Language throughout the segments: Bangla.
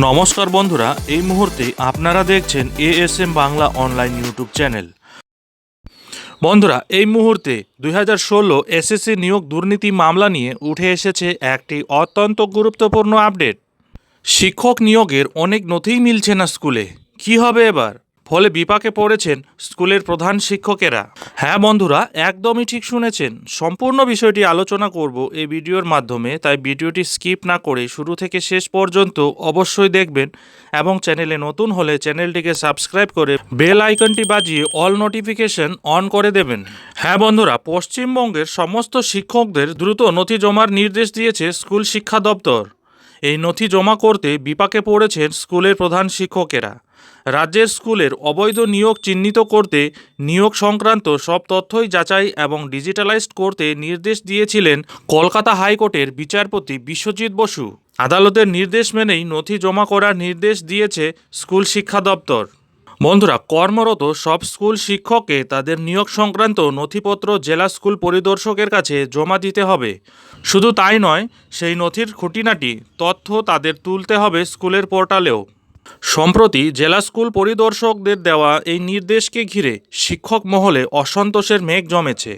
নমস্কার বন্ধুরা, এই মুহূর্তে আপনারা দেখছেন ASM Bangla online YouTube channel বন্ধুরা, এই মুহূর্তে দুই হাজার ষোলো এসএসসি নিয়োগ দুর্নীতি মামলা নিয়ে উঠে এসেছে একটি অত্যন্ত গুরুত্বপূর্ণ আপডেট শিক্ষক নিয়োগের অনেক নথিই মিলছে না স্কুলে। কি হবে এবার? ফলে বিপাকে পড়েছেন স্কুলের প্রধান শিক্ষকেরা। হ্যাঁ বন্ধুরা, একদমই ঠিক শুনেছেন। সম্পূর্ণ বিষয়টি আলোচনা করব এই ভিডিওর মাধ্যমে, তাই ভিডিওটি স্কিপ না করে শুরু থেকে শেষ পর্যন্ত অবশ্যই দেখবেন এবং চ্যানেলে নতুন হলে চ্যানেলটিকে সাবস্ক্রাইব করে বেল আইকনটি বাজিয়ে অল নোটিফিকেশন অন করে দেবেন। হ্যাঁ বন্ধুরা, পশ্চিমবঙ্গের সমস্ত শিক্ষকদের দ্রুত নথি জমার নির্দেশ দিয়েছে স্কুল শিক্ষা দপ্তর। এই নথি জমা করতে বিপাকে পড়েছেন স্কুলের প্রধান শিক্ষকেরা। রাজ্যের স্কুলের অবৈধ নিয়োগ চিহ্নিত করতে নিয়োগ সংক্রান্ত সব তথ্যই যাচাই এবং ডিজিটালাইজড করতে নির্দেশ দিয়েছিলেন কলকাতা হাইকোর্টের বিচারপতি বিশ্বজিৎ বসু। আদালতের নির্দেশ মেনেই নথি জমা করার নির্দেশ দিয়েছে স্কুল শিক্ষা দপ্তর। বন্ধুরা, কর্মরত সব স্কুল শিক্ষককে তাদের নিয়োগ সংক্রান্ত নথিপত্র জেলা স্কুল পরিদর্শকের কাছে জমা দিতে হবে। শুধু তাই নয়, সেই নথির খুঁটিনাটি তথ্য তাদের তুলতে হবে স্কুলের পোর্টালেও। সম্প্রতি জেলা স্কুল পরিদর্শকদের দেওয়া এই নির্দেশকে ঘিরে শিক্ষক মহলে অসন্তোষের মেঘ জমেছে।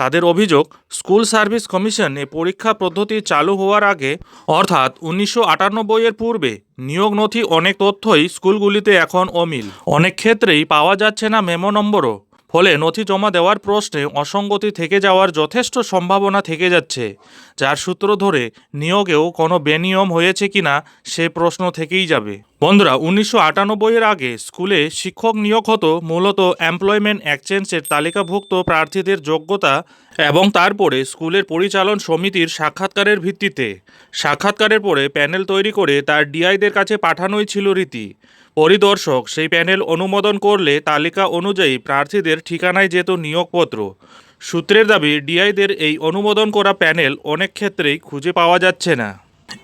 তাদের অভিযোগ, স্কুল সার্ভিস কমিশন এ পরীক্ষা পদ্ধতি চালু হওয়ার আগে, অর্থাৎ উনিশশো আটানব্বইয়ের পূর্বে, নিয়োগ নথি অনেক তথ্যই স্কুলগুলিতে এখন অমিল। অনেক ক্ষেত্রেই পাওয়া যাচ্ছে না মেমো নম্বরও। ফলে নথি জমা দেওয়ার প্রশ্নে অসঙ্গতি থেকে যাওয়ার যথেষ্ট সম্ভাবনা থেকে যাচ্ছে, যার সূত্র ধরে নিয়োগেও কোনো বেনিয়ম হয়েছে কিনা সে প্রশ্ন থেকেই যাবে। বন্ধুরা, উনিশশো আটানব্বইয়ের আগে স্কুলে শিক্ষক নিয়োগ হতো মূলত এমপ্লয়মেন্ট এক্সচেঞ্জের তালিকাভুক্ত প্রার্থীদের যোগ্যতা এবং তারপরে স্কুলের পরিচালন সমিতির সাক্ষাৎকারের ভিত্তিতে। সাক্ষাৎকারের পরে প্যানেল তৈরি করে তার ডিআইদের কাছে পাঠানোই ছিল রীতি। পরিদর্শক সেই প্যানেল অনুমোদন করলে তালিকা অনুযায়ী প্রার্থীদের ঠিকানায় যেত নিয়োগপত্র। সূত্রের দাবি, ডিআইদের এই অনুমোদন করা প্যানেল অনেক ক্ষেত্রেই খুঁজে পাওয়া যাচ্ছে না।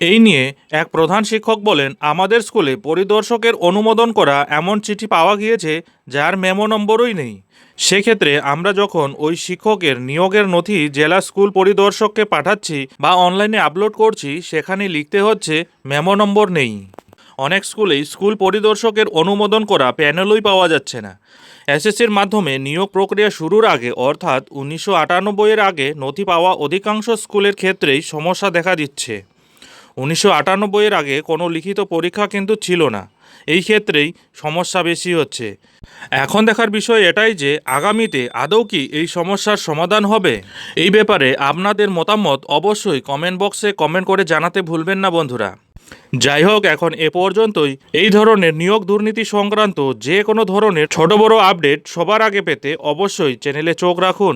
এই নিয়ে এক প্রধান শিক্ষক বলেন, আমাদের স্কুলে পরিদর্শকের অনুমোদন করা এমন চিঠি পাওয়া গিয়েছে যার মেমো নম্বরই নেই। সেক্ষেত্রে আমরা যখন ওই শিক্ষকের নিয়োগের নথি জেলা স্কুল পরিদর্শককে পাঠাচ্ছি বা অনলাইনে আপলোড করছি, সেখানে লিখতে হচ্ছে মেমো নম্বর নেই। অনেক স্কুলেই স্কুল পরিদর্শকের অনুমোদন করা প্যানেলই পাওয়া যাচ্ছে না। এসএসসির মাধ্যমে নিয়োগ প্রক্রিয়া শুরুর আগে, অর্থাৎ উনিশশো আটানব্বইয়ের আগে, নথি পাওয়া অধিকাংশ স্কুলের ক্ষেত্রেই সমস্যা দেখা দিচ্ছে। উনিশশো আটানব্বইয়ের আগে কোনো লিখিত পরীক্ষা কিন্তু ছিল না। এই ক্ষেত্রেই সমস্যা বেশি হচ্ছে। এখন দেখার বিষয় এটাই যে, আগামীতে আদৌ কি এই সমস্যার সমাধান হবে? এই ব্যাপারে আপনাদের মতামত অবশ্যই কমেন্ট বক্সে কমেন্ট করে জানাতে ভুলবেন না বন্ধুরা। যাই হোক, এখন এ পর্যন্তই। এই ধরনের নিয়োগ দুর্নীতি সংক্রান্ত যে কোনো ধরনের ছোট বড় আপডেট সবার আগে পেতে অবশ্যই চ্যানেলে চোখ রাখুন।